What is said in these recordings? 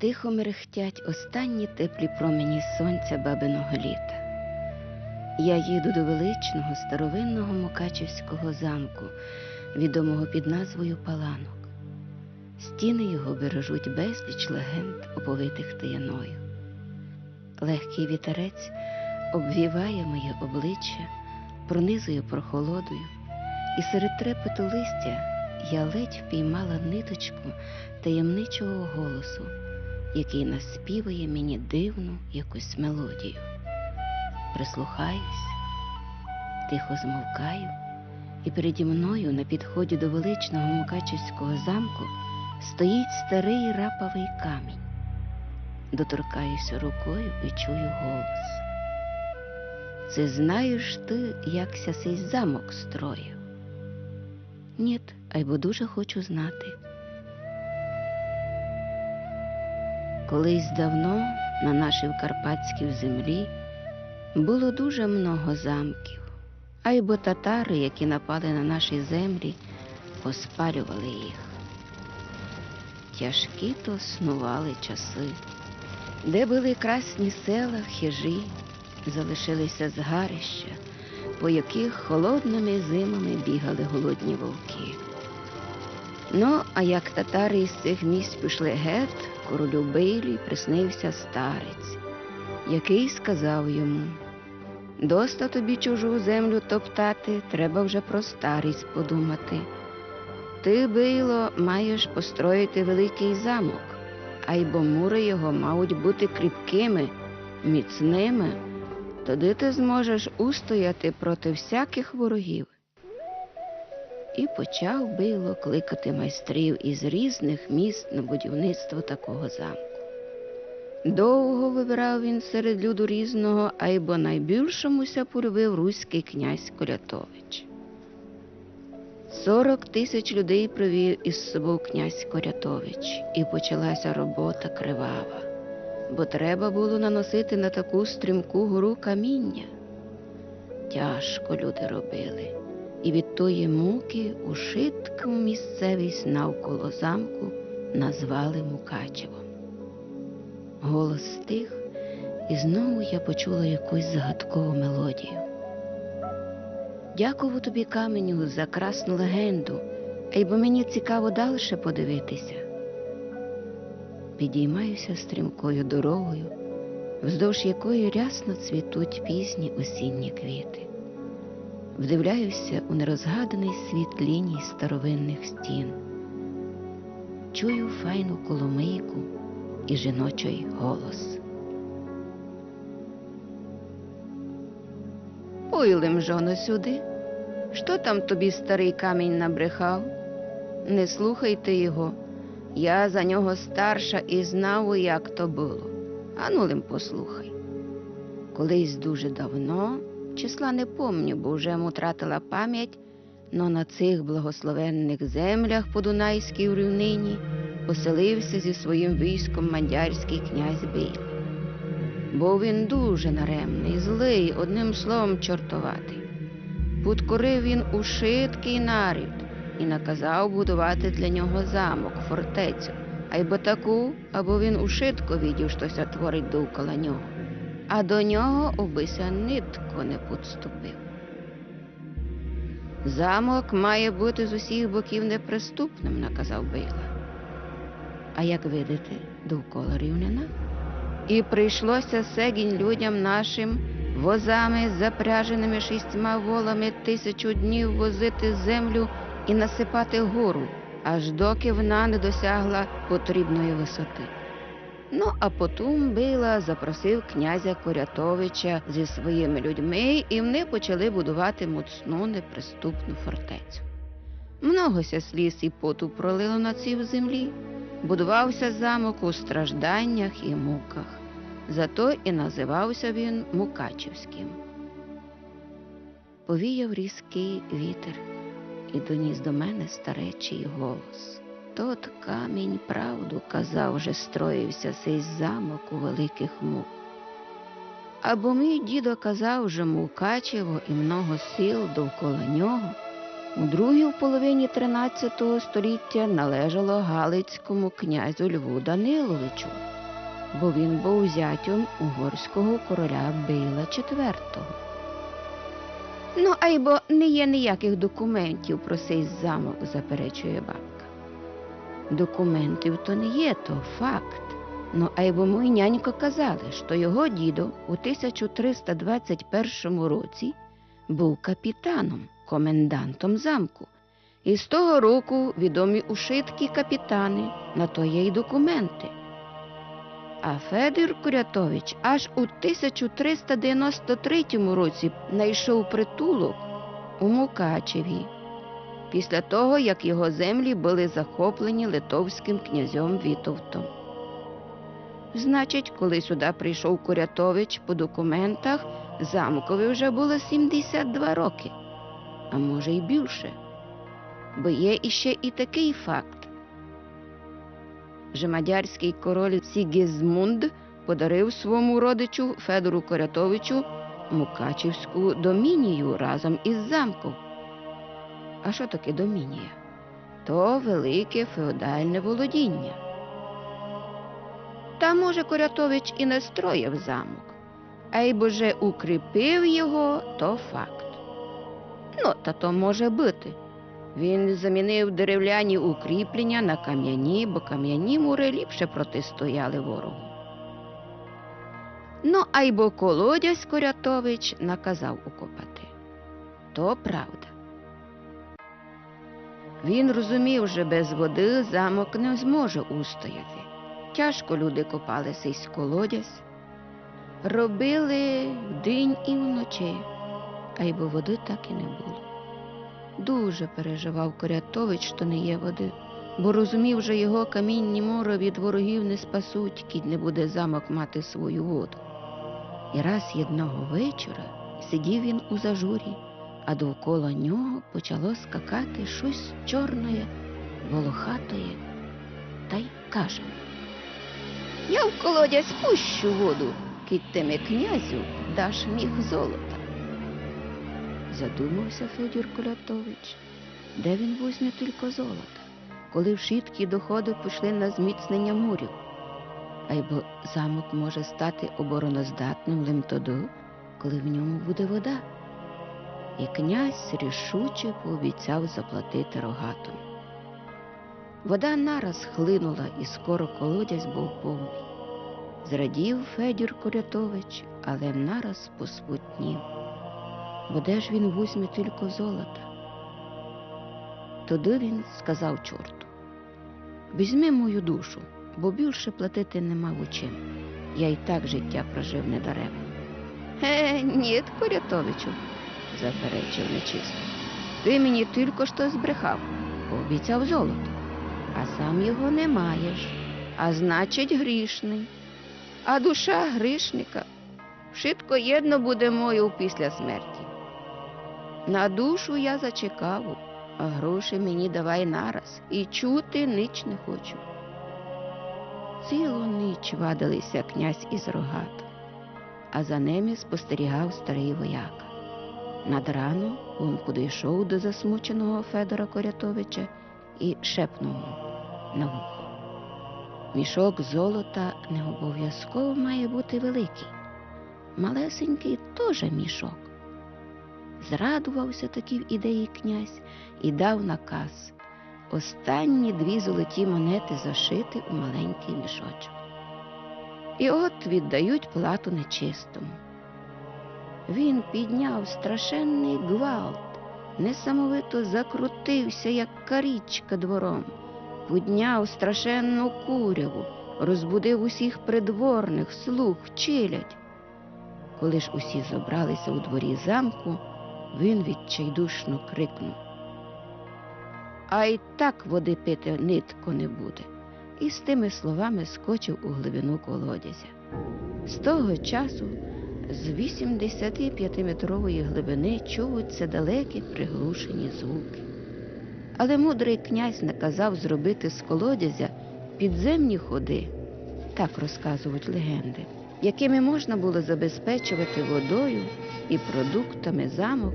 Тихо мерехтять останні теплі промені сонця бабиного літа. Я їду до величного старовинного Мукачівського замку, відомого під назвою Паланок. Стіни його бережуть безліч легенд, оповитих таяною. Легкий вітерець обвіває моє обличчя, пронизує прохолодою, і серед трепету листя я ледь впіймала ниточку таємничого голосу, який наспівує мені дивну якусь мелодію. Прислухаюсь, тихо змовкаю, і переді мною на підході до величного Мукачівського замку стоїть старий рапавий камінь. Доторкаюся рукою і чую голос. Це знаєш ти, якся сей замок строїв? Ні, айбо дуже хочу знати. Колись давно на нашій карпатській землі було дуже много замків, айбо татари, які напали на наші землі, поспалювали їх. Тяжкі то снували часи, де були красні села, хижі, залишилися згарища, по яких холодними зимами бігали голодні вовки. Ну, а як татари із цих місць пішли геть, королю Бейлі приснився старець, який сказав йому Доста тобі чужу землю топтати, треба вже про старість подумати. Ти, Бейло, маєш построїти великий замок, а й бо мури його мають бути кріпкими, міцними, тоді ти зможеш устояти проти всяких ворогів. І почав Било кликати майстрів із різних міст на будівництво такого замку. Довго вибирав він серед люду різного, а й бо найбільшомуся полюбив руський князь Корятович. Сорок тисяч людей привів із собою князь Корятович, і почалася робота кривава, бо треба було наносити на таку стрімку гору каміння. Тяжко люди робили, і від тої муки у шитку місцевість навколо замку назвали Мукачевом. Голос стих, і знову я почула якусь загадкову мелодію. Дякую тобі, каменю, за красну легенду, ей бо мені цікаво далі подивитися. Підіймаюся стрімкою дорогою, вздовж якої рясно цвітуть пізні осінні квіти. Вдивляюся у нерозгаданий світ ліній старовинних стін. Чую файну коломийку і жіночий голос. Пойлим жоно сюди. Що там тобі старий камінь набрехав? Не слухайте його. Я за нього старша і знав, як то було. Ану лим послухай. Колись дуже давно, числа не помню, бо вже йому тратила пам'ять, но на цих благословенних землях по Дунайській рівнині поселився зі своїм військом мандярський князь Біл. Був він дуже наремний, злий, одним словом, чортоватий. Підкорив він у шиткий нарід і наказав будувати для нього замок, фортецю, айбо таку, або він у шитко відів, щося творить довкола нього, а до нього обися нитко не підступив. Замок має бути з усіх боків неприступним, наказав Бейла. А як видите, довкола рівняна. І прийшлося сегінь людям нашим возами, запряженими шістьма волами, тисячу днів возити землю і насипати гору, аж доки вона не досягла потрібної висоти. Ну, а потім Била запросив князя Корятовича зі своїми людьми, і вони почали будувати моцну неприступну фортецю. Многося сліз і поту пролило на цій землі. Будувався замок у стражданнях і муках. Зато і називався він Мукачівським. Повіяв різкий вітер і доніс до мене старечий голос. Тот камінь правду казав, вже строївся сей замок у великих мук. Або мій дідо казав, що Мукачево і много сіл довкола нього У другій половині 13 століття належало Галицькому князю Льву Даниловичу, бо він був зятьом угорського короля Бейла IV. Ну, айбо не є ніяких документів про цей замок, заперечує бабка. Документів то не є, то факт. Ну, айбо мій нянько казали, що його дідо у 1321 році був капітаном, комендантом замку. І з того року відомі ушиткі капітани, на то є й документи. А Федір Курятович аж у 1393 році знайшов притулок у Мукачеві, після того, як його землі були захоплені литовським князем Вітовтом. Значить, коли сюди прийшов Курятович по документах, замкові вже було 72 роки, а може й більше. Бо є іще і такий факт. Жемадярський король Сігізмунд подарив своєму родичу Федору Корятовичу Мукачівську домінію разом із замком. А що таке домінія? То велике феодальне володіння. Та, може, Корятович і не строїв замок, а й бо же укріпив його, то факт. Ну, та то може бути. Він замінив деревляні укріплення на кам'яні, бо кам'яні мури ліпше протистояли ворогу. Ну, а й бо колодязь Корятович наказав укопати. То правда. Він розумів, що без води замок не зможе устояти. Тяжко люди копали сей колодязь, робили вдень і вночі, а й бо води так і не було. Дуже переживав Корятович, що не є води, бо розумів, що його камінні море від ворогів не спасуть, кідь не буде замок мати свою воду. І раз єдного вечора сидів він у зажурі, а довкола нього почало скакати щось чорне, волохатое, та й каже. Я в колодязь пущу воду, кидь тими князю даш міг золота. Задумався Федір Колятович, де він возьме тільки золота, коли в шіткі доходи пішли на зміцнення мурів. А й бо замок може стати обороноздатним лимтодо, коли в ньому буде вода. І князь рішуче пообіцяв заплатити рогатом. Вода нараз хлинула, і скоро колодязь був повний. Зрадів Федір Корятович, але нараз посмутнів. Бо де ж він візьме тільки золота? Тоді він сказав чорту Візьми мою душу, бо більше платити нема в чим. Я й так життя прожив недаремно. Е, ні, Корятовичу, заперечив нечисто. Ти мені тільки що збрехав, пообіцяв золото, а сам його не маєш, а значить грішний. А душа грішника шитко єдно буде мою після смерті. На душу я зачекав, а гроші мені давай нараз, і чути ніч не хочу. Цілу ніч вадилися князь із рогатом, а за ними спостерігав старий вояка. Над рану підійшов до засмученого Федора Корятовича і шепнув на вухо. Мішок золота не обов'язково має бути великий. Малесенький теж мішок. Зрадувався таки в ідеї князь і дав наказ останні дві золоті монети зашити у маленький мішочок. І от віддають плату нечистому. Він підняв страшенний гвалт, несамовито закрутився, як карічка двором, підняв страшенну куряву, розбудив усіх придворних, слуг, челядь. Коли ж усі зібралися у дворі замку, він відчайдушно крикнув. А й так води пити нитко не буде. І з тими словами скочив у глибину колодязя. З того часу з 85-метрової глибини чуються далекі приглушені звуки. Але мудрий князь наказав зробити з колодязя підземні ходи, так розказують легенди, якими можна було забезпечувати водою і продуктами замок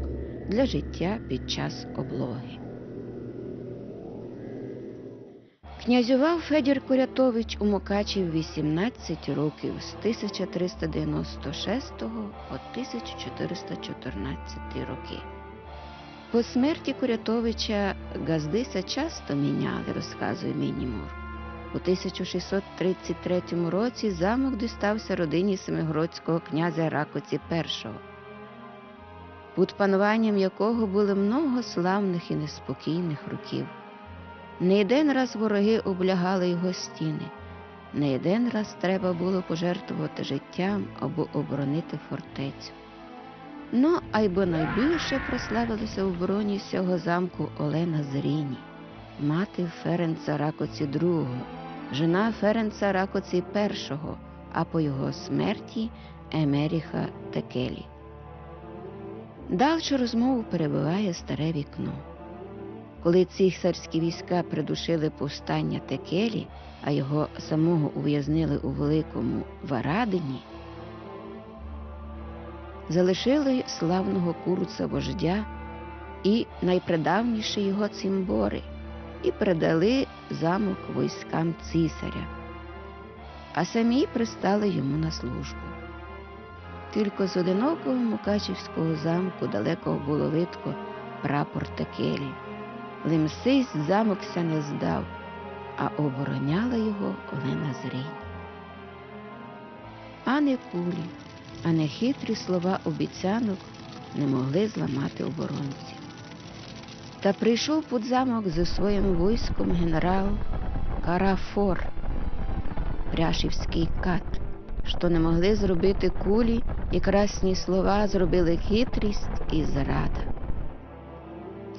для життя під час облоги. Князював Федір Курятович у Мукачів 18 років з 1396 по 1414 роки. По смерті Курятовича газдися часто міняли, розказує Мінімур. У 1633 році замок дістався родині семигородського князя Ракоці І, під пануванням якого було много славних і неспокійних років. Не один раз вороги облягали його стіни, не один раз треба було пожертвувати життям або оборонити фортецю. Ну, айбо найбільше прославилася в обороні цього замку Олена Зріні, мати Ференца Ракоці II, жена Ференца Ракоці І, а по його смерті Емеріха Текелі. Дальшу розмову перебиває старе вікно. Коли цісарські війська придушили повстання Текелі, а його самого ув'язнили у великому Варадині, залишили славного курца вождя і найпредавніші його цимбори, і передали замок військам цісаря, а самі пристали йому на службу. Тільки з одинокого Мукачівського замку далеко було видко прапор Текелі. Лимсись замокся не здав, а обороняла його Олена Зрінь. А не кулі, а не хитрі слова обіцянок не могли зламати оборонців. Та прийшов під замок зі своїм військом генерал Карафор, Пряшівський кат, що не могли зробити кулі і красні слова зробили хитрість і зрада.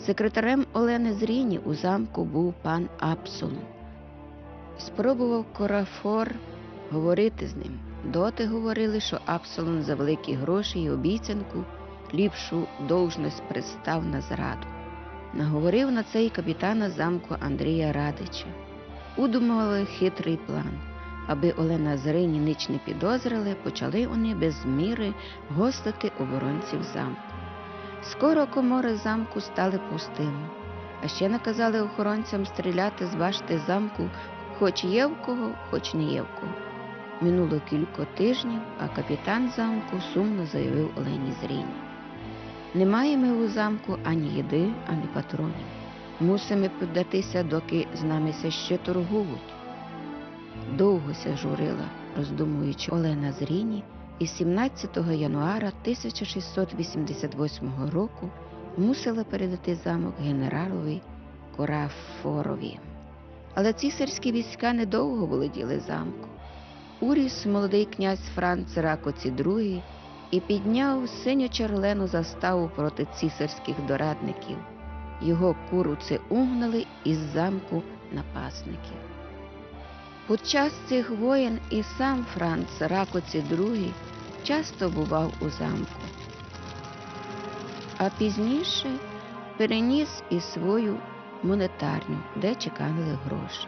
Секретарем Олени Зріні у замку був пан Апсолон. Спробував Карафор говорити з ним. Доти говорили, що Апсолон за великі гроші і обіцянку ліпшу довжність пристав на зраду. Наговорив на цей капітана замку Андрія Радича. Удумували хитрий план. Аби Олена Зрині ніч не підозрили, почали вони без міри гостити оборонців замку. Скоро комори замку стали пустими, а ще наказали охоронцям стріляти з башти замку хоч є в кого, хоч не є в кого. Минуло кілька тижнів, а капітан замку сумно заявив Олені Зріні. Немає ми у замку ані їди, ані патронів. Мусимо піддатися, доки з намися ще торгують. Довго ся журила, роздумуючи Олена Зріні, і 17 януара 1688 року мусила передати замок генералові Корафорові. Але цісарські війська недовго володіли замку. Уріс молодий князь Франц Ракоці II і підняв синю черлену заставу проти цісарських дорадників. Його куруци угнали із замку напасників. Під час цих воєн і сам Франц Ракоці II часто бував у замку, а пізніше переніс і свою монетарню, де чекали гроші.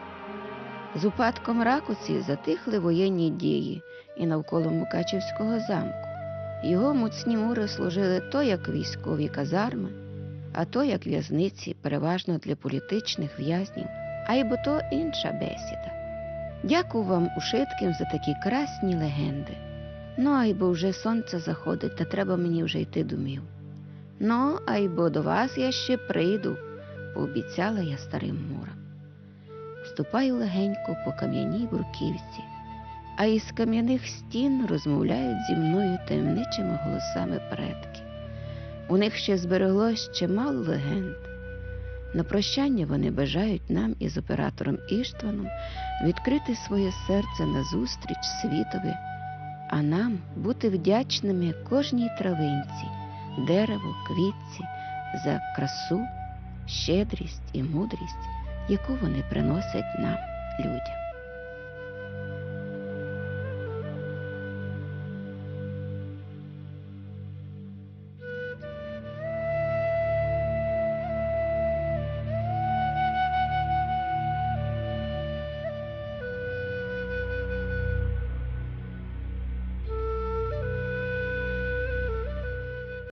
З упадком Ракоці затихли воєнні дії і навколо Мукачівського замку. Його муцні мури служили то як військові казарми, а то як в'язниці, переважно для політичних в'язнів, а й бо то інша бесіда. Дякую вам, ушитким, за такі красні легенди. Ну, айбо вже сонце заходить, та треба мені вже йти домів. Ну, айбо до вас я ще прийду, пообіцяла я старим мурам. Ступаю легенько по кам'яній бруківці, а із кам'яних стін розмовляють зі мною таємничими голосами предки. У них ще збереглось чимало легенд. На прощання вони бажають нам із оператором Іштваном відкрити своє серце назустріч світові, а нам бути вдячними кожній травинці, дереву, квітці за красу, щедрість і мудрість, яку вони приносять нам, людям.